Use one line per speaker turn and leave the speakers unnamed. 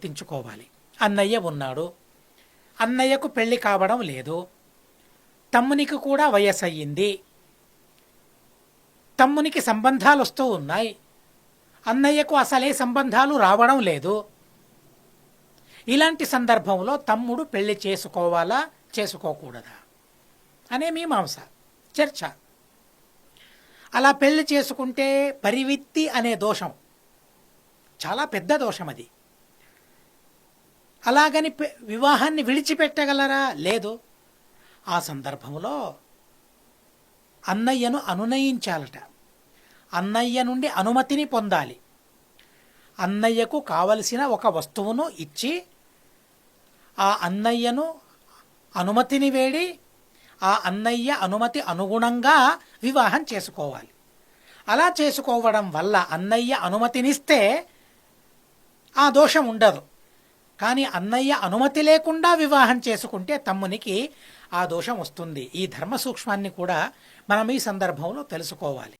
గుర్తించుకోవాలి. అన్నయ్య ఉన్నాడు. అన్నయ్యకు పెళ్ళి కావడం లేదు. తమ్మునికి కూడా వయసు అయ్యింది తమ్మునికి సంబంధాలు వస్తూ ఉన్నాయి. అన్నయ్యకు అసలే సంబంధాలు రావడం లేదు. ఇలాంటి సందర్భంలో తమ్ముడు పెళ్ళి చేసుకోవాలా? చేసుకోకూడదా? అనే మీమాంస చర్చ. అలా పెళ్ళి చేసుకుంటే పరివిత్తి అనే దోషం. చాలా పెద్ద దోషం అది అలాగని వివాహాన్ని విడిచిపెట్టగలరా? లేదు. ఆ సందర్భంలో అన్నయ్యను అనునయించాలట. అన్నయ్య నుండి అనుమతిని పొందాలి. అన్నయ్యకు కావలసిన ఒక వస్తువును ఇచ్చి ఆ అన్నయ్యను అనుమతిని వేడి ఆ అన్నయ్య అనుమతి అనుగుణంగా వివాహం చేసుకోవాలి. అలా చేసుకోవడం వల్ల అన్నయ్య అనుమతినిస్తే ఆ దోషం ఉండదు. కానీ అన్నయ్య అనుమతి లేకుండా వివాహం చేసుకుంటే తమ్మునికి ఆ దోషం వస్తుంది. ఈ ధర్మ సూక్ష్మాన్ని కూడా మనం ఈ సందర్భంలో తెలుసుకోవాలి.